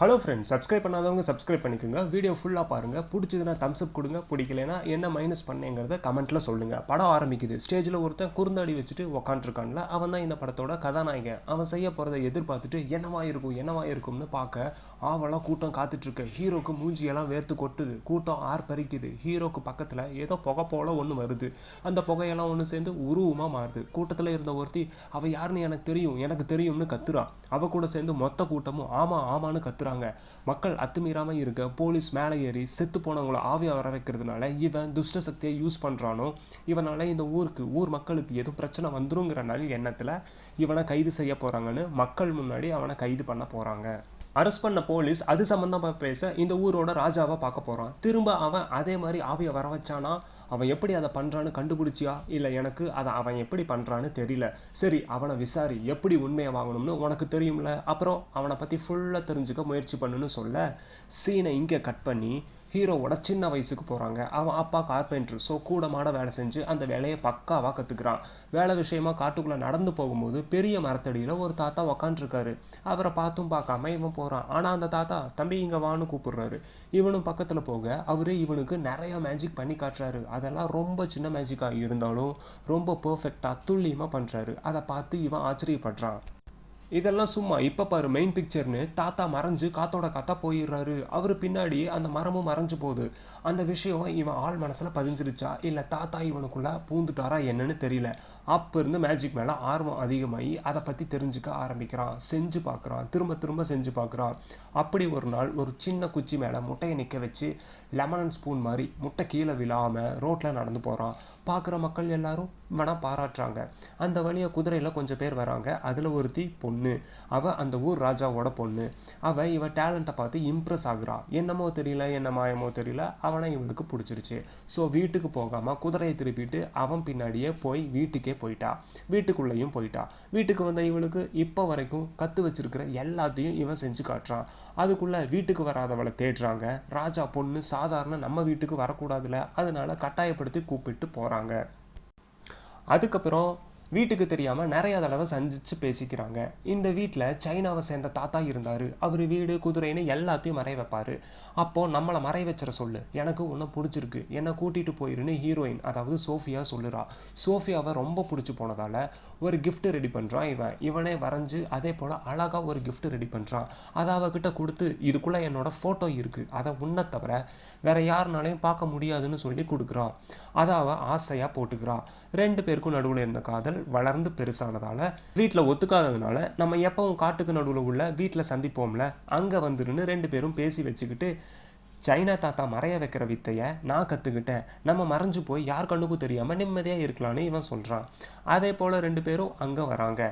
Hello friends subscribe பண்ணாதவங்க subscribe பண்ணிக்கோங்க. Video ஃபுல்லாக பாருங்கள் பிடிச்சதுன்னா thumbs up கொடுங்க. பிடிக்கலனா என்ன மைனஸ் பண்ணேங்கிறத கமெண்ட்டில் சொல்லுங்கள் படம் ஆரம்பிக்குது. ஸ்டேஜில் ஒருத்தன் குறுந்தாடி வச்சுட்டு உக்காண்ட்ருக்கான்ல அவன் தான் இந்த படத்தோட கதாநாயகன். அவன் செய்ய போகிறத எதிர்பார்த்துட்டு என்னவா இருக்கும்? என்னவா இருக்கும்னு பார்க்க ஆவலாக கூட்டம் காத்துட்ருக்கு. ஹீரோக்கு மூஞ்சியெல்லாம் வேர்த்து கொட்டுது. கூட்டம் ஆர்ப்பரிக்குது. ஹீரோக்கு பக்கத்தில் ஏதோ புகை போல ஒன்று வருது. அந்த புகையெல்லாம் ஒன்று சேர்ந்து உருவமாக மாறுது. கூட்டத்தில் இருந்த ஒருத்தி அவள் யாருன்னு எனக்கு தெரியும். எனக்கு தெரியும்னு கத்துறா. அவள் கூட சேர்ந்து மொத்த கூட்டமும் ஆமாம் ஆமான்னு கத்துறாங்க மக்கள் அத்துமீறாமல் இருக்க போலீஸ் மேலே ஏறி செத்து போனவங்கள ஆவியா வர வைக்கிறதுனால இவன் துஷ்ட சக்தியை யூஸ் பண்ணுறானோ இவனால் இந்த ஊருக்கு ஊர் மக்களுக்கு எதுவும் பிரச்சனை வந்துருங்கிற நல் எண்ணத்தில் இவனை கைது செய்ய போறாங்கன்னு மக்கள் முன்னாடி அவனை கைது பண்ண போறாங்க. அரெஸ்ட் பண்ண போலீஸ் அது சம்மந்தமாக பேச இந்த ஊரோட ராஜாவை பார்க்க போகிறான் திரும்ப அவன் அதே மாதிரி ஆவியை வர வச்சானா அவன் எப்படி அதை பண்ணுறான்னு கண்டுபிடிச்சியா? இல்லை எனக்கு அதை அவன் எப்படி பண்ணுறான்னு தெரியல. சரி அவனை விசாரி எப்படி உண்மையை வாங்கணும்னு உனக்கு தெரியும்ல? அப்புறம் அவனை பற்றி ஃபுல்லாக தெரிஞ்சுக்க முயற்சி பண்ணுன்னு சொல்ல சீனை இங்கே கட் பண்ணி ஹீரோவோட சின்ன வயசுக்கு போகிறாங்க அவன் அப்பா கார்பெண்டர் ஸோ கூடமாட வேலை செஞ்சு அந்த வேலையை பக்காவாக கற்றுக்குறான் வேலை விஷயமா காட்டுக்குள்ளே நடந்து போகும்போது பெரிய மரத்தடியில் ஒரு தாத்தா உக்காண்ட்ருக்காரு அவரை பார்த்தும் பார்க்காம இவன் போகிறான் ஆனால் அந்த தாத்தா தம்பி இங்கே வான்னு கூப்பிடுறாரு. இவனும் பக்கத்தில் போக அவரே இவனுக்கு நிறைய மேஜிக் பண்ணி காட்டுறாரு. அதெல்லாம் ரொம்ப சின்ன மேஜிக்காக இருந்தாலும் ரொம்ப பர்ஃபெக்டாக துல்லியமாக பண்ணுறாரு அதை பார்த்து இவன் ஆச்சரியப்படுறான். இதெல்லாம் சும்மா இப்போ பாரு மெயின் பிக்சர்னு தாத்தா மறைஞ்சு காத்தோட காத்தா போயிடுறாரு. அவர் பின்னாடி அந்த மரமும் மறைஞ்சு போகுது. அந்த விஷயம் இவன் ஆள் மனசில் பதிஞ்சிருச்சா? இல்லை தாத்தா இவனுக்குள்ளே பூந்துட்டாரா என்னன்னு தெரியல. அப்போ இருந்து மேஜிக் மேலே ஆர்வம் அதிகமாகி அதை பற்றி தெரிஞ்சுக்க ஆரம்பிக்கிறான். செஞ்சு பார்க்குறான் திரும்ப திரும்ப செஞ்சு பார்க்குறான் அப்படி ஒரு நாள் ஒரு சின்ன குச்சி மேலே முட்டையை நிற்க வச்சு லெமன் அண்ட் ஸ்பூன் மாதிரி முட்டை கீழே விழாமல் ரோட்டில் நடந்து போகிறான் பார்க்குற மக்கள் எல்லாரும் வேணால் பாராட்டுறாங்க. அந்த வழியாக குதிரையில் கொஞ்சம் பேர் வராங்க. அதில் ஒருத்தி பொண்ணு. அவள் அந்த ஊர் ராஜாவோட பொண்ணு. அவள் இவன் டேலண்ட்டை பார்த்து இம்ப்ரெஸ் ஆகுறா. என்னமோ தெரியல என்ன மாயமோ தெரியல. அவனை இவனுக்கு பிடிச்சிருச்சு. ஸோ வீட்டுக்கு போகாமல் குதிரையை திருப்பிட்டு அவன் பின்னாடியே போய் வீட்டுக்கே போயிட்டா. வீட்டுக்குள்ளேயும் போயிட்டா. வீட்டுக்கு வந்த இவளுக்கு இப்போ வரைக்கும் கற்று வச்சிருக்கிற எல்லாத்தையும் இவன் செஞ்சு காட்டுறான். அதுக்குள்ளே வீட்டுக்கு வராதவளை தேடுறாங்க. ராஜா பொண்ணு சாதாரண நம்ம வீட்டுக்கு வரக்கூடாதுல. அதனால கட்டாயப்படுத்தி கூப்பிட்டு போகிறாங்க அதுக்கப்புறம் வீட்டுக்கு தெரியாமல் நிறைய தடவை சந்திச்சு பேசிக்கிறாங்க. இந்த வீட்டில் சைனாவை சேர்ந்த தாத்தா இருந்தார். அவர் வீடு குதிரைன்னு எல்லாத்தையும் மறை வைப்பார். அப்போது நம்மளை மறை வச்சிட சொல்லு. எனக்கு ஒன்று பிடிச்சிருக்கு. என்னை கூட்டிகிட்டு போயிருன்னு ஹீரோயின் அதாவது சோஃபியா சொல்லுறா. சோஃபியாவை ரொம்ப பிடிச்சி போனதால் ஒரு கிஃப்ட்டு ரெடி பண்ணுறான் இவன். இவனே வரைஞ்சு அதே போல் அழகாக ஒரு கிஃப்ட்டு ரெடி பண்ணுறான் அதை அவகிட்ட கொடுத்து இதுக்குள்ளே என்னோட ஃபோட்டோ இருக்குது அதை உன்னை தவிர வேற யாருனாலையும் பார்க்க முடியாதுன்னு சொல்லி கொடுக்குறான். அதை அவள் ஆசையாக போட்டுக்கிறான் ரெண்டு பேருக்கும் நடுவில் இருந்த காதல் வளர்ந்து பெருசானதால வீட்டில் ஒத்துக்காததுனால நம்ம எப்பவும் காட்டுக்கு நடுவில் உள்ள வீட்டில் சந்திப்போம்ல அங்கே வந்துருன்னு ரெண்டு பேரும் பேசி வச்சுக்கிட்டு சைனா தாத்தா மறைய வைக்கிற வித்தையை நான் கற்றுக்கிட்டேன் நம்ம மறைஞ்சு போய் யார் கண்ணுக்கும் தெரியாமல் நிம்மதியாக இருக்கலாம்னு இவன் சொல்கிறான் அதே போல் ரெண்டு பேரும் அங்கே வராங்க.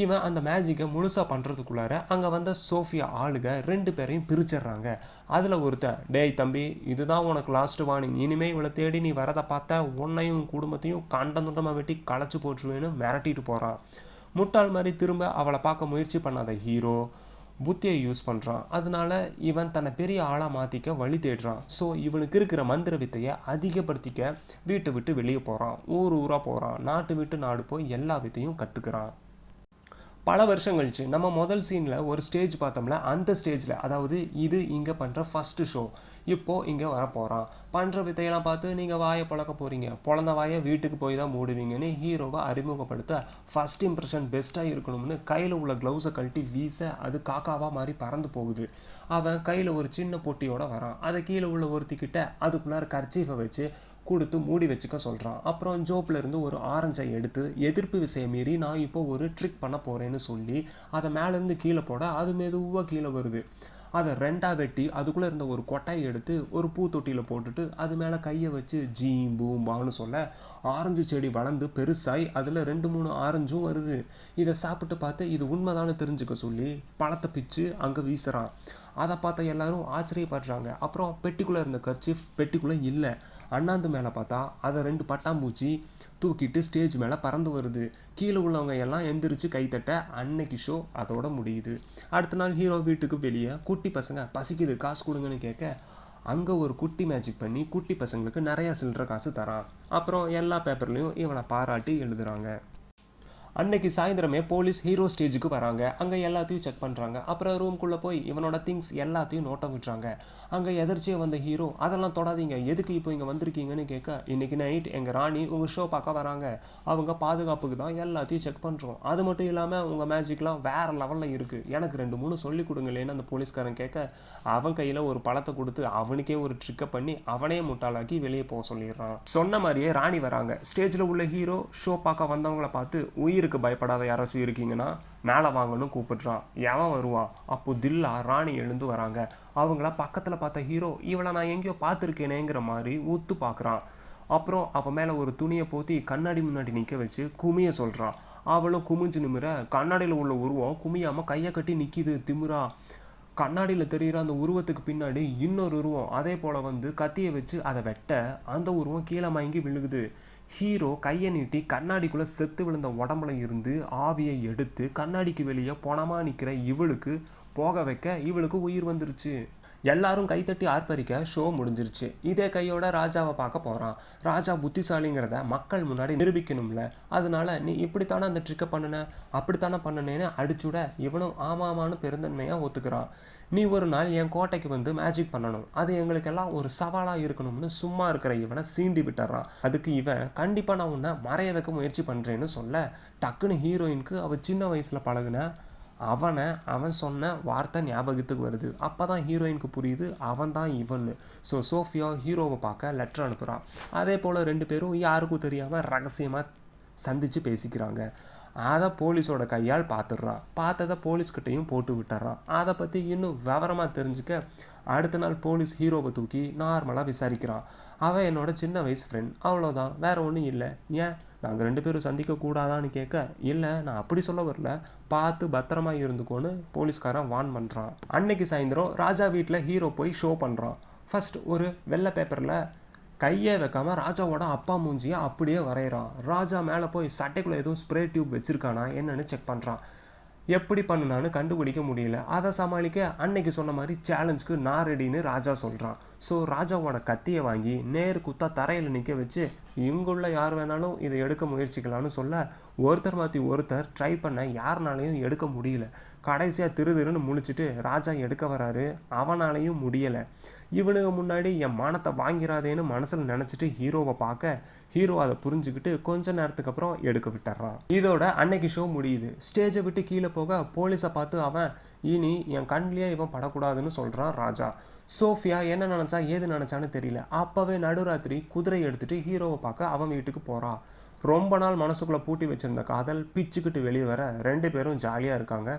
இவன் அந்த மேஜிக்கை முழுசாக பண்ணுறதுக்குள்ளார அங்கே வந்த சோஃபியா ஆளுக ரெண்டு பேரையும் பிரிச்சிடுறாங்க. அதில் ஒருத்தன் டேய் தம்பி இதுதான் உனக்கு லாஸ்ட் வார்னிங் இனிமே இவளை தேடி நீ வரதை பார்த்தா உன்னையும் குடும்பத்தையும் கண்டந்துண்டமாக வெட்டி களைச்சி போட்டுருவேன்னு மிரட்டிட்டு போகிறான் முட்டாள் மாதிரி திரும்ப அவளை பார்க்க முயற்சி பண்ணாத ஹீரோ புத்தியை யூஸ் பண்ணுறான் அதனால இவன் தன்னை பெரிய ஆளாக மாற்றிக்க வழி தேடுறான். ஸோ இவனுக்கு இருக்கிற மந்திர வித்தையை அதிகப்படுத்திக்க வீட்டை விட்டு வெளியே போகிறான் ஊர் ஊராக போகிறான் நாட்டு விட்டு நாடு போய் எல்லா வித்தையும் கற்றுக்கிறான் பல வருஷம் கழிச்சு நம்ம முதல் சீனில் ஒரு ஸ்டேஜ் பார்த்தோம்ல அந்த ஸ்டேஜில் அதாவது இது இங்கே பண்ணுற ஃபஸ்ட்டு ஷோ இப்போது இங்கே வரப்போகிறான் பண்ணுற வித்தையெல்லாம் பார்த்து நீங்கள் வாயை பழக்க போகிறீங்க பிறந்த வாயை வீட்டுக்கு போய் தான் மூடுவீங்கன்னு ஹீரோவை அறிமுகப்படுத்த ஃபஸ்ட் இம்ப்ரெஷன் பெஸ்ட்டாக இருக்கணும்னு கையில் உள்ள க்ளவுஸை கழட்டி வீச அது காக்காவாக மாதிரி பறந்து போகுது. அவன் கையில் ஒரு சின்ன பொட்டியோட வரான். அதை கீழே உள்ள ஒருத்திக்கிட்ட அதுக்குள்ளார கர்ச்சீஃபை வச்சு கொடுத்து மூடி வச்சுக்க சொல்கிறான் அப்புறம் ஜோப்லேருந்து ஒரு ஆரஞ்சை எடுத்து எதிர்ப்பு விசையை மீறி நான் இப்போ ஒரு ட்ரிக் பண்ண போகிறேன்னு சொல்லி அதை மேலேருந்து கீழே போட அது மெதுவாக கீழே வருது. அதை ரெண்டாக வெட்டி அதுக்குள்ளே இருந்த ஒரு கொட்டையை எடுத்து ஒரு பூத்தொட்டியில் போட்டுட்டு அது மேலே கையை வச்சு ஜீம் பூம்பான்னு சொல்ல ஆரஞ்சு செடி வளர்ந்து பெருசாகி அதில் ரெண்டு மூணு ஆரஞ்சும் வருது. இதை சாப்பிட்டு பார்த்து இது உண்மைதான்னு தெரிஞ்சுக்க சொல்லி பழத்தை பிச்சு அங்கே வீசுகிறான் அதை பார்த்த எல்லாரும் ஆச்சரியப்படுறாங்க. அப்புறம் பெட்டிக்குள்ளே இருந்த கர்ச்சீஃப் பெட்டிக்குள்ளே இல்லை. அண்ணாந்து மேலே பார்த்தா அதை ரெண்டு பட்டாம்பூச்சி தூக்கிட்டு ஸ்டேஜ் மேலே பறந்து வருது. கீழே உள்ளவங்க எல்லாம் எந்திரிச்சு கைத்தட்ட அன்னைக்கு ஷோ அதோட முடியுது. அடுத்த நாள் ஹீரோ வீட்டுக்கு வெளியே குட்டி பசங்க பசிக்குது காசு கொடுங்கன்னு கேட்க அங்கே ஒரு குட்டி மேஜிக் பண்ணி குட்டி பசங்களுக்கு நிறையா சில்லற காசு தரான். அப்புறம் எல்லா பேப்பர்லேயும் இவனை பாராட்டி எழுதுகிறாங்க அன்னைக்கு சாயந்தரமே போலீஸ் ஹீரோ ஸ்டேஜுக்கு வராங்க. அங்கே எல்லாத்தையும் செக் பண்ணுறாங்க அப்புறம் ரூம்குள்ளே போய் இவனோட திங்ஸ் எல்லாத்தையும் நோட்டம் விட்டுறாங்க. அங்கே எதிர்ச்சியாக வந்த ஹீரோ அதெல்லாம் தொடாதீங்க. எதுக்கு இப்போ இங்கே வந்திருக்கீங்கன்னு கேட்க இன்னைக்கு நைட் எங்கள் ராணி உங்கள் ஷோ பார்க்க வராங்க. அவங்க பாதுகாப்புக்கு தான் எல்லாத்தையும் செக் பண்ணுறோம் அது மட்டும் இல்லாமல் உங்கள் மேஜிக்லாம் வேறு லெவலில் இருக்குது எனக்கு ரெண்டு மூணு சொல்லி கொடுங்களேன்னு அந்த போலீஸ்காரன் கேட்க அவன் கையில் ஒரு பழத்தை கொடுத்து அவனுக்கே ஒரு ட்ரிக்கை பண்ணி அவனே முட்டாளாக்கி வெளியே போக சொல்லிடுறான். சொன்ன மாதிரியே ராணி வராங்க. ஸ்டேஜில் உள்ள ஹீரோ ஷோ பார்க்க வந்தவங்கள பார்த்து உயிர் உயிருக்கு பயப்படாத யாராச்சும் இருக்கீங்கன்னா மேலே வாங்கன்னு கூப்பிடுறான். எவன் வருவான்? அப்போ தில்லா ராணி எழுந்து வராங்க. அவங்கள பக்கத்தில் பார்த்த ஹீரோ இவளை நான் எங்கேயோ பார்த்துருக்கேனேங்கிற மாதிரி ஊத்து பார்க்குறான். அப்புறம் அவன் மேலே ஒரு துணியை போத்தி கண்ணாடி முன்னாடி நிற்க வச்சு குமிய சொல்கிறான் அவளும் குமிஞ்சு நிமிர கண்ணாடியில் உள்ள உருவம் குமியாமல் கையை கட்டி நிற்கிது திமுறா கண்ணாடியில் தெரிகிற அந்த உருவத்துக்கு பின்னாடி இன்னொரு உருவம். அதே போல் வந்து கத்தியை வச்சு அதை வெட்ட அந்த உருவம் கீழே மயங்கி விழுகுது. ஹீரோ கையை நீட்டி கண்ணாடிக்குள்ளே செத்து விழுந்த உடம்புல இருந்து ஆவியை எடுத்து கண்ணாடிக்கு வெளியே பணமாக நிற்கிற இவளுக்கு போக வைக்க இவளுக்கு உயிர் வந்துருச்சு. எல்லாரும் கைத்தட்டி ஆர்ப்பரிக்க ஷோ முடிஞ்சிருச்சு. இதே கையோட ராஜாவை பார்க்க போகிறான் ராஜா புத்திசாலிங்கிறத மக்கள் முன்னாடி நிரூபிக்கணும்ல. அதனால நீ இப்படித்தானே அந்த ட்ரிக்கை பண்ணுன? அப்படித்தானே பண்ணுனேன்னு அடிச்சுட இவனும் ஆமாமான்னு பெருந்தன்மையாக ஒத்துக்கிறான். நீ ஒரு நாள் என் கோட்டைக்கு வந்து மேஜிக் பண்ணணும். அது எங்களுக்கெல்லாம் ஒரு சவாலாக இருக்கணும்னு சும்மா இருக்கிற இவனை சீண்டி விட்டுறான். அதுக்கு இவன் கண்டிப்பாக நான் உன்னை மறைய வைக்க முயற்சி பண்ணுறேன்னு சொல்ல டக்குன்னு ஹீரோயினுக்கு அவள் சின்ன வயசில் பழகுன அவனை அவன் சொன்ன வார்த்தை ஞாபகத்துக்கு வருது. அப்போ தான் ஹீரோயினுக்கு புரியுது அவன் தான் இவன்னு. ஸோ சோஃபியா ஹீரோவை பார்க்க லெட்டர் அனுப்புகிறான் அதே போல் ரெண்டு பேரும் யாருக்கும் தெரியாமல் ரகசியமாக சந்தித்து பேசிக்கிறாங்க. அதை போலீஸோட கையால் பார்த்துடுறான் பார்த்ததை போலீஸ்கிட்டையும் போட்டு விட்டுறான் அதை பற்றி இன்னும் விவரமாக தெரிஞ்சுக்க அடுத்த நாள் போலீஸ் ஹீரோவை தூக்கி நார்மலாக விசாரிக்கிறான் அவன் என்னோட சின்ன வயசு ஃப்ரெண்ட் அவ்வளோதான் வேற ஒன்றும் இல்லை. ஏன்? நாங்கள் ரெண்டு பேரும் சந்திக்க கூடாதான்னு கேட்க இல்லை நான் அப்படி சொல்ல வரல. பார்த்து பத்திரமா இருந்துக்கோன்னு போலீஸ்காரன் வார்ன் பண்ணுறான் அன்னைக்கு சாயந்தரம் ராஜா வீட்டில் ஹீரோ போய் ஷோ பண்ணுறான் ஃபர்ஸ்ட் ஒரு வெள்ளை பேப்பரில் கையே வைக்காம ராஜாவோட அப்பா மூஞ்சியை அப்படியே வரைகிறான் ராஜா மேலே போய் சட்டைக்குள்ளே எதுவும் ஸ்ப்ரே டியூப் வச்சுருக்கானா என்னன்னு செக் பண்ணுறான் எப்படி பண்ணுனான்னு கண்டுபிடிக்க முடியல. அதை சமாளிக்க அன்னைக்கு சொன்ன மாதிரி சேலஞ்சுக்கு நான் ரெடின்னு ராஜா சொல்கிறான் ஸோ ராஜாவோட கத்தியை வாங்கி நேர் குத்தா தரையில் நிற்க வச்சு இங்குள்ள யார் வேணாலும் இதை எடுக்க முயற்சிக்கலாம்னு சொல்ல ஒருத்தர் மாற்றி ஒருத்தர் ட்ரை பண்ண யாருனாலையும் எடுக்க முடியல. கடைசியாக திரு திருன்னு முழிச்சிட்டு ராஜா எடுக்க வராரு. அவனாலையும் முடியலை. இவனுக்கு முன்னாடி என் மானத்தை வாங்கிறாதேன்னு மனசில் நினச்சிட்டு ஹீரோவை பார்க்க ஹீரோ அதை புரிஞ்சுக்கிட்டு கொஞ்ச நேரத்துக்கு அப்புறம் எடுக்க விட்டுறான். இதோட அன்னைக்கு ஷோ முடியுது. ஸ்டேஜை விட்டு கீழே போக போலீஸை பார்த்து அவன் இனி என் கண்லேயே இவன் படக்கூடாதுன்னு சொல்கிறான் ராஜா. சோஃபியா என்ன நினச்சா ஏது நினச்சான்னு தெரியல. அப்போவே நடுராத்திரி குதிரை எடுத்துகிட்டு ஹீரோவை பார்க்க அவன் வீட்டுக்கு போகிறான் ரொம்ப நாள் மனசுக்குள்ளே பூட்டி வச்சுருந்த காதல் பிச்சுக்கிட்டு வெளியே வர ரெண்டு பேரும் ஜாலியாக இருக்காங்க.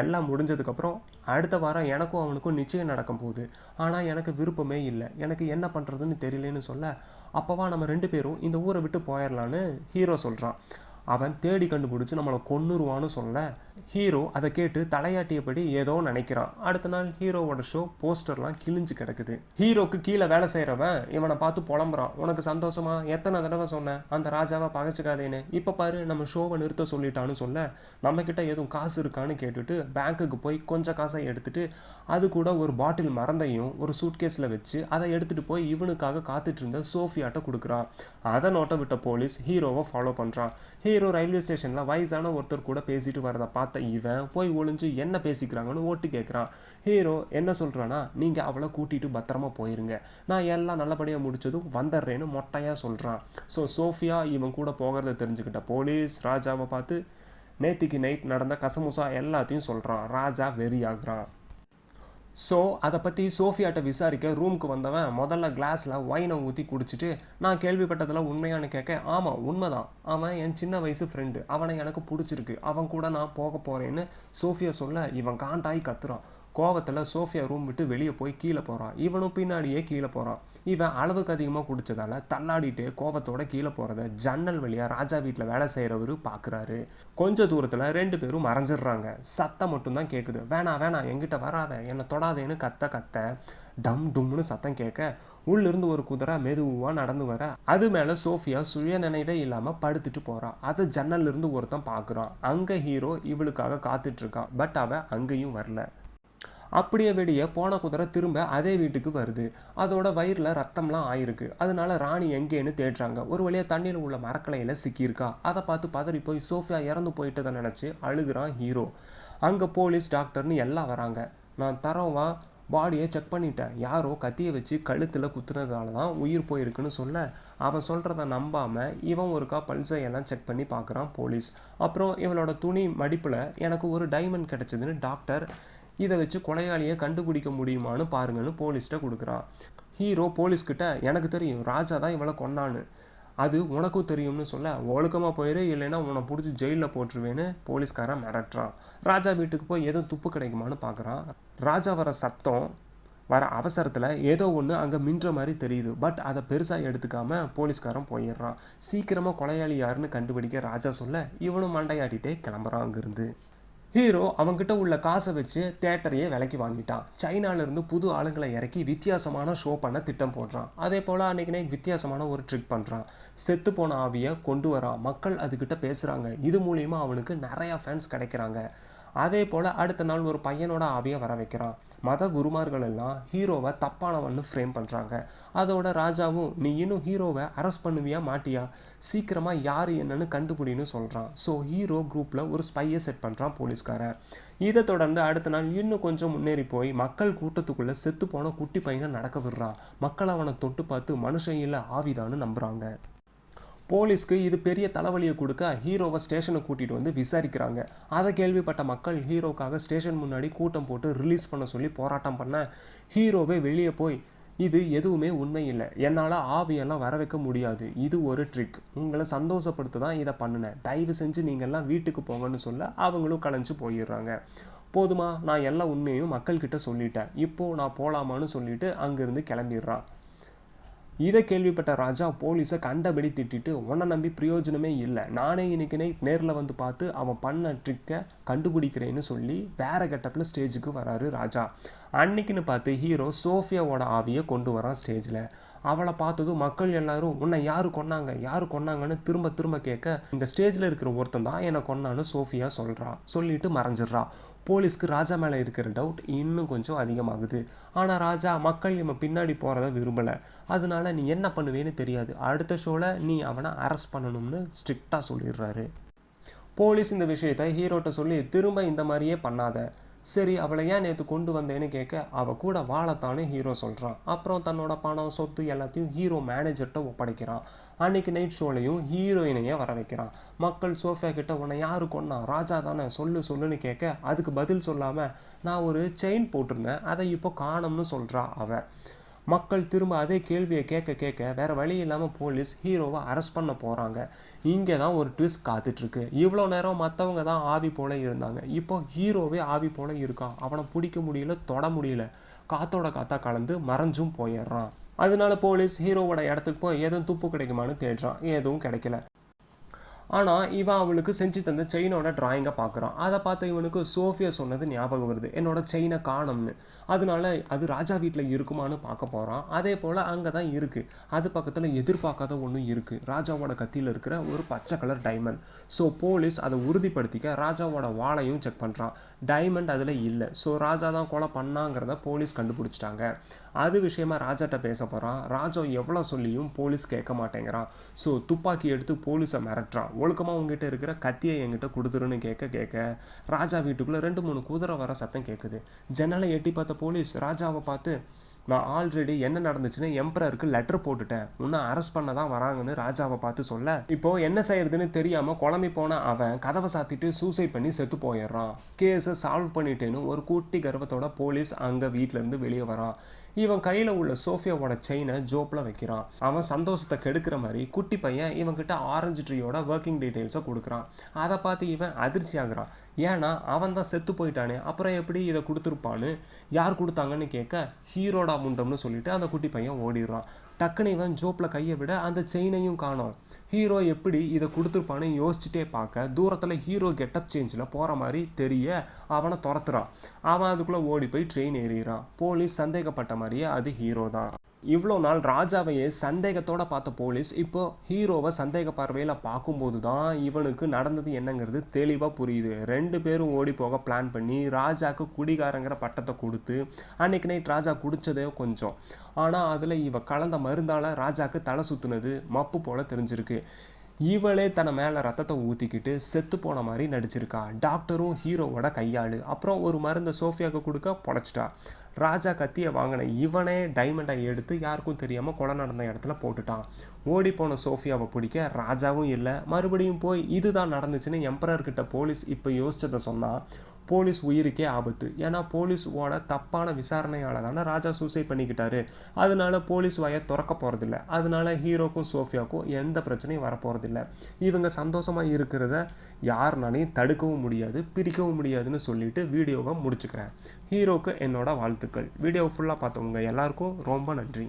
எல்லாம் முடிஞ்சதுக்கப்புறம் அடுத்த வாரம் எனக்கும் அவனுக்கும் நிச்சயம் நடக்கும் போகுது. ஆனால் எனக்கு விருப்பமே இல்லை. எனக்கு என்ன பண்ணுறதுன்னு தெரியலன்னு சொல்ல அப்போவா நம்ம ரெண்டு பேரும் இந்த ஊரை விட்டு போயிடலான்னு ஹீரோ சொல்கிறான் அவன் தேடி கண்டுபிடிச்சி நம்மளை கொன்னுருவான்னு சொல்ல ஹீரோ அதை கேட்டு தலையாட்டியபடி ஏதோ நினைக்கிறான். அடுத்த நாள் ஹீரோவோட ஷோ போஸ்டர்லாம் கிழிஞ்சு கிடக்குது. ஹீரோக்கு கீழே வேலை செய்கிறவன் இவனை பார்த்து புலம்புறான். உனக்கு சந்தோஷமா? எத்தனை தடவை சொன்னேன் அந்த ராஜாவை பகைச்சிக்காதேன்னு. இப்போ பாரு நம்ம ஷோவை நிறுத்த சொல்லிட்டான்னு சொல்ல நம்மக்கிட்ட எதுவும் காசு இருக்கான்னு கேட்டுட்டு பேங்க்குக்கு போய் கொஞ்சம் காசை எடுத்துட்டு அது கூட ஒரு பாட்டில் மறந்தையும் ஒரு சூட்கேஸில் வச்சு அதை எடுத்துகிட்டு போய் இவனுக்காக காத்துட்டு இருந்த சோஃபியாட்ட கொடுக்குறான். அதை நோட்டை விட்ட போலீஸ் ஹீரோவை ஃபாலோ பண்ணுறான் ஹீரோ ரயில்வே ஸ்டேஷனில் வயசான ஒருத்தர் கூட பேசிட்டு வரதை பார்த்து இவன் போய் ஒளிஞ்சு என்ன பேசிக்கிறாங்கன்னு ஓட்டு கேட்குறான். ஹீரோ என்ன சொல்கிறான்னா நீங்கள் அவளை கூட்டிகிட்டு பத்திரமா போயிருங்க. நான் எல்லாம் நல்லபடியாக முடிச்சதும் வந்துடுறேன்னு மொட்டையாக சொல்கிறான் ஸோ சோஃபியா இவன் கூட போகிறத தெரிஞ்சுக்கிட்ட போலீஸ் ராஜாவை பார்த்து நேத்திக்கு நைட் நடந்த கசமுசா எல்லாத்தையும் சொல்கிறான் ராஜா வெறியாகிறான். ஸோ அதை பற்றி சோஃபியாட்ட விசாரிக்க ரூமுக்கு வந்தவன் முதல்ல கிளாஸில் ஒயினை ஊற்றி குடிச்சிட்டு நான் கேள்விப்பட்டதில் உண்மையானு கேட்க ஆமாம் உண்மைதான். அவன் என் சின்ன வயசு ஃப்ரெண்டு அவனை எனக்கு பிடிச்சிருக்கு. அவன் கூட நான் போக போகிறேன்னு சோஃபியா சொல்ல இவன் காண்டாகி கத்துறான். கோவத்தில் சோஃபியா ரூம் விட்டு வெளியே போய் கீழே போகிறான் இவனும் பின்னாடியே கீழே போகிறான் இவன் அளவுக்கு அதிகமாக குடிச்சதால தள்ளாடிட்டு கோவத்தோட கீழே போகிறத ஜன்னல் வழியாக ராஜா வீட்டில் வேலை செய்கிறவர் பார்க்குறாரு கொஞ்ச தூரத்தில் ரெண்டு பேரும் மறைஞ்சிடுறாங்க. சத்தம் மட்டும்தான் கேட்குது வேணாம் வேணாம் என்கிட்ட வராத. என்னை தொடாதேன்னு கத்த கத்த. டம் டும்னு சத்தம் கேட்க உள்ளிருந்து ஒரு குதிரை மெதுவாக நடந்து வர அது மேலே சோஃபியா சுய நினைவே இல்லாமல் படுத்துட்டு போகிறான் அதை ஜன்னல்ல இருந்து ஒருத்தன் பார்க்குறான் அங்கே ஹீரோ இவளுக்காக காத்துட்ருக்கான் பட் அவள் அங்கேயும் வரல. அப்படியே வெடிய போன குதிரை திரும்ப அதே வீட்டுக்கு வருது. அதோட வயிறில் ரத்தம்லாம் ஆயிருக்கு. அதனால ராணி எங்கேன்னு தேடுறாங்க. ஒரு வழியாக தண்ணியில் உள்ள மரக்கலையில் சிக்கியிருக்கா. அதை பார்த்து பதறி போய் சோஃபியா இறந்து போயிட்டதை நினச்சி அழுகுறான் ஹீரோ. அங்கே போலீஸ் டாக்டர்னு எல்லாம் வராங்க. நான் தரவா பாடியை செக் பண்ணிட்டேன். யாரோ கத்தியை வச்சு கழுத்தில் குத்துனதால தான் உயிர் போயிருக்குன்னு சொல்ல அவன் சொல்கிறத நம்பாமல் இவன் ஒருக்கா பல்ஸை எல்லாம் செக் பண்ணி பார்க்குறான் போலீஸ். அப்புறம் இவளோட துணி மடிப்பில் எனக்கு ஒரு டைமண்ட் கிடச்சிதுன்னு டாக்டர் இதை வச்சு கொலையாளியை கண்டுபிடிக்க முடியுமான்னு பாருங்கன்னு போலீஸ்கிட்ட கொடுக்குறான் ஹீரோ போலீஸ்கிட்ட எனக்கு தெரியும் ராஜா தான் இவளை கொண்டான்னு அது உனக்கும் தெரியும்னு சொல்ல ஒழுக்கமாக போயிரு இல்லைன்னா உன்னை பிடிச்சி ஜெயிலில் போட்டுருவேன்னு போலீஸ்காரன் மிரட்டுறான் ராஜா வீட்டுக்கு போய் எதுவும் துப்பு கிடைக்குமான்னு பார்க்குறான் ராஜா வர சத்தம் வர அவசரத்தில் ஏதோ ஒன்று அங்கே மின்ற மாதிரி தெரியுது. பட் அதை பெருசாக எடுத்துக்காமல் போலீஸ்காரன் போயிடுறான். சீக்கிரமாக கொலையாளி யாருன்னு கண்டுபிடிக்க ராஜா சொல்ல இவனும் மண்டையாட்டிகிட்டே கிளம்புறான் அங்கேருந்து. ஹீரோ அவன்கிட்ட உள்ள காசை வச்சு தேட்டரையே விலைக்கு வாங்கிட்டான். சைனால இருந்து புது ஆளுங்களை இறக்கி வித்தியாசமான ஷோ பண்ண திட்டம் போடுறான். அதே போல் அன்னைக்கு நைட் வித்தியாசமான ஒரு ட்ரிக் பண்ணுறான் செத்து போன ஆவியை கொண்டு வரான் மக்கள் அதுக்கிட்ட பேசுகிறாங்க இது மூலியமாக அவனுக்கு நிறையா ஃபேன்ஸ் கிடைக்கிறாங்க. அதே போல் அடுத்த நாள் ஒரு பையனோட ஆவியை வர வைக்கிறான். மத குருமார்கள் எல்லாம் ஹீரோவை தப்பானவன்னு ஃப்ரேம் பண்ணுறாங்க அதோட ராஜாவும் நீ இன்னும் ஹீரோவை அரெஸ்ட் பண்ணுவியா மாட்டியா? சீக்கிரமாக யார் என்னன்னு கண்டுபிடின்னு சொல்கிறான் ஸோ ஹீரோ குரூப்பில் ஒரு ஸ்பையை செட் பண்ணுறான் போலீஸ்காரன். இதை தொடர்ந்து அடுத்த நாள் இன்னும் கொஞ்சம் முன்னேறி போய் மக்கள் கூட்டத்துக்குள்ளே செத்து போன குட்டி பையனை நடக்க விடுறான். மக்கள் அவனை தொட்டு பார்த்து மனுஷன் இல்லை ஆவிதான்னு நம்புகிறாங்க போலீஸ்க்கு இது பெரிய தலைவலியை கொடுக்க ஹீரோவை ஸ்டேஷனை கூட்டிகிட்டு வந்து விசாரிக்கிறாங்க. அதை கேள்விப்பட்ட மக்கள் ஹீரோக்காக ஸ்டேஷன் முன்னாடி கூட்டம் போட்டு ரிலீஸ் பண்ண சொல்லி போராட்டம் பண்ண ஹீரோவே வெளியே போய் இது எதுவுமே உண்மை இல்லை. என்னால் ஆவியெல்லாம் வர வைக்க முடியாது. இது ஒரு ட்ரிக் உங்களை சந்தோஷப்படுத்த தான் இதை பண்ணினேன். தயவு செஞ்சு நீங்கள்லாம் வீட்டுக்கு போங்கன்னு சொல்ல அவங்களும் கலைஞ்சு போயிடுறாங்க. போதுமா நான் எல்லா உண்மையும் மக்கள்கிட்ட சொல்லிட்டேன். இப்போது நான் போகலாமான்னு சொல்லிட்டு அங்கேருந்து கிளம்பிடுறான். இதை கேள்விப்பட்ட ராஜா போலீஸை கண்டபடி திட்டிட்டு உன்னை நம்பி பிரயோஜனமே இல்லை. நானே இன்னைக்கு நேரில் வந்து பார்த்து அவன் பண்ண ட்ரிக்கை கண்டுபிடிக்கிறேன்னு சொல்லி வேற கெட்டப்பில் ஸ்டேஜுக்கு வராரு ராஜா. அன்னைக்குன்னு பார்த்து ஹீரோ சோஃபியாவோட ஆவியை கொண்டு வரான் ஸ்டேஜில் அவளை பார்த்ததும் மக்கள் எல்லாரும் உன்னை யார் கொன்னாங்க? யார் கொன்னாங்கன்னு திரும்ப திரும்ப கேட்க இந்த ஸ்டேஜில் இருக்கிற ஒருத்தன் தான் என்னை கொன்னான்னு சோஃபியா சொல்கிறா சொல்லிட்டு மறைஞ்சிடுறா. போலீஸ்க்கு ராஜா மேலே இருக்கிற டவுட் இன்னும் கொஞ்சம் அதிகமாகுது. ஆனால் ராஜா மக்கள் இவன் பின்னாடி போகிறத விரும்பலை. அதனால நீ என்ன பண்ணுவேன்னு தெரியாது. அடுத்த ஷோவில் நீ அவனை அரெஸ்ட் பண்ணணும்னு ஸ்ட்ரிக்டாக சொல்லிடுறாரு. போலீஸ் இந்த விஷயத்தை ஹீரோட்ட சொல்லி திரும்ப இந்த மாதிரியே பண்ணாத. சரி அவளை ஏன் நேற்று கொண்டு வந்தேன்னு கேட்க அவள் கூட வாழத்தானே ஹீரோ சொல்கிறான் அப்புறம் தன்னோட பணம் சொத்து எல்லாத்தையும் ஹீரோ மேனேஜர்கிட்ட ஒப்படைக்கிறான் அன்னைக்கு நைட் ஷோலையும் ஹீரோயினையே வர வைக்கிறான் மக்கள் சோஃபியா கிட்ட உன்னை யாரு கொண்டா ராஜா தானே சொல்லு சொல்லுன்னு கேட்க அதுக்கு பதில் சொல்லாமல் நான் ஒரு செயின் போட்டிருந்தேன் அதை இப்போ காணும்னு சொல்கிறா அவள் மக்கள் திரும்ப அதே கேள்வியை கேட்க கேட்க வேறு வழி இல்லாமல் போலீஸ் ஹீரோவை அரெஸ்ட் பண்ண போகிறாங்க இங்கே தான் ஒரு ட்விஸ்ட் காத்துட்ருக்கு. இவ்வளோ நேரம் மற்றவங்க தான் ஆவி போல இருந்தாங்க. இப்போ ஹீரோவே ஆவி போல இருக்கான் அவனை பிடிக்க முடியல தொட முடியல. காத்தோட காத்தா கலந்து மறைஞ்சும் போயிடுறான். அதனால போலீஸ் ஹீரோவோட இடத்துக்கு போய் எதுவும் துப்பு கிடைக்குமான்னு தேடுறான். எதுவும் கிடைக்கல. ஆனால் இவன் அவளுக்கு செஞ்சு தந்த செயினோட ட்ராயிங்கை பார்க்குறான் அதை பார்த்து இவனுக்கு சோஃபியா சொன்னது ஞாபகம் வருது. என்னோட செயினை காணோம்னு. அதனால அது ராஜா வீட்டில் இருக்குமான்னு பார்க்க போகிறான் அதே போல் அங்கே தான் இருக்குது அது பக்கத்தில் எதிர்பார்க்காத ஒன்றும் இருக்குது ராஜாவோட கத்தியில் இருக்கிற ஒரு பச்சை கலர் டைமண்ட் ஸோ போலீஸ் அதை உறுதிப்படுத்திக்க ராஜாவோட வாளையும் செக் பண்ணுறான் டைமண்ட் அதில் இல்லை. ஸோ ராஜா தான் கொலை பண்ணாங்கிறத போலீஸ் கண்டுபிடிச்சிட்டாங்க. அது விஷயமா ராஜாட்ட பேச போகிறான் ராஜா எவ்வளோ சொல்லியும் போலீஸ் கேட்க மாட்டேங்கிறான். ஸோ துப்பாக்கி எடுத்து போலீஸை மிரட்டுறான். ஒழுக்கமாக உங்ககிட்ட இருக்கிற கத்தியை என்கிட்ட கொடுத்துருன்னு கேட்க கேட்க ராஜா வீட்டுக்குள்ளே ரெண்டு மூணு குதிரை வர சத்தம் கேட்குது. ஜன்னலை எட்டி பார்த்த போலீஸ் ராஜாவை பார்த்து நான் ஆல்ரெடி என்ன நடந்துச்சுன்னு எம்பரருக்கு லெட்டர் போட்டுட்டேன். உன்னை அரெஸ்ட் பண்ண தான் வராங்கன்னு ராஜாவை பார்த்து சொல்ல. இப்போ என்ன செய்யறதுன்னு தெரியாமல் குழம்பி போன அவன் கதவை சாத்திட்டு சூசைட் பண்ணி செத்து போயிடுறான். கேஸை சால்வ் பண்ணிட்டேன்னு ஒரு குட்டி கர்வத்தோட போலீஸ் அங்கே வீட்டிலேருந்து வெளியே வரான். இவன் கையில் உள்ள சோஃபியாவோட செயினை ஜோப்பில் வைக்கிறான். அவன் சந்தோஷத்தை கெடுக்கிற மாதிரி குட்டி பையன் இவன்கிட்ட ஆரஞ்சு ட்ரீயோட ஒர்க்கிங் டீட்டெயில்ஸை கொடுக்குறான். அதை பார்த்து இவன் அதிர்ச்சி ஆகுறான். ஏன்னா அவன் தான் செத்து போயிட்டானே அப்புறம் எப்படி இதை கொடுத்துருப்பான்னு யார் கொடுத்தாங்கன்னு கேட்க ஹீரோடா முண்டம்னு சொல்லிட்டு அந்த குட்டி பையன் ஓடிடுறான். டக்குன்னு இவன் ஜோப்பில் கையை விட அந்த செயினையும் காணும். ஹீரோ எப்படி இதை கொடுத்துருப்பான்னு யோசிச்சுட்டே பார்க்க தூரத்தில் ஹீரோ கெட்டப் சேஞ்சில் போகிற மாதிரி தெரிய அவனை துரத்துறான். அவன் அதுக்குள்ளே ஓடி போய் ட்ரெயின் ஏறிறான் போலீஸ் சந்தேகப்பட்ட மாதிரியே அது ஹீரோ தான். இவ்வளோ நாள் ராஜாவையே சந்தேகத்தோடு பார்த்த போலீஸ் இப்போ ஹீரோவை சந்தேக பார்வையில் பார்க்கும்போது தான் இவனுக்கு நடந்தது என்னங்கிறது தெளிவாக புரியுது. ரெண்டு பேரும் ஓடி போக பிளான் பண்ணி ராஜாக்கு குடிகாரங்கிற பட்டத்தை கொடுத்து அன்னைக்கு நைட் ராஜா குடித்ததே கொஞ்சம். ஆனால் அதில் இவ கலந்த மருந்தால் ராஜாக்கு தலை சுற்றுனது மப்பு போல் தெரிஞ்சிருக்கு. இவளே தன மேலே ரத்தத்தை ஊற்றிக்கிட்டு செத்து போன மாதிரி நடிச்சிருக்கா. டாக்டரும் ஹீரோவோட கையாளு. அப்புறம் ஒரு மருந்தை சோஃபியாவுக்கு கொடுக்க பொழைச்சிட்டா. ராஜா கத்தியை வாங்கின இவனே டைமண்டை எடுத்து யாருக்கும் தெரியாமல் கொலை நடந்த இடத்துல போட்டுட்டான். ஓடி போன சோஃபியாவை பிடிக்க ராஜாவும் இல்லை. மறுபடியும் போய் இதுதான் நடந்துச்சுன்னு எம்பரர்கிட்ட போலீஸ் இப்போ யோசிச்சதை சொன்னால் போலீஸ் உயிருக்கே ஆபத்து. ஏன்னா போலீஸோட தப்பான விசாரணையால் தானே ராஜா சூசைட் பண்ணிக்கிட்டாரு. அதனால போலீஸ் வாயை திறக்க போகிறதில்ல அதனால ஹீரோக்கும் சோஃபியாவுக்கும் எந்த பிரச்சனையும் வரப்போகிறதில்ல இவங்க சந்தோஷமாக இருக்கிறத யாருனாலையும் தடுக்கவும் முடியாது பிரிக்கவும் முடியாதுன்னு சொல்லிட்டு வீடியோவை முடிச்சுக்கிறேன். ஹீரோக்கு என்னோட வாழ்த்துக்கள். வீடியோ ஃபுல்லாக பார்த்தவங்க எல்லாருக்கும் ரொம்ப நன்றி.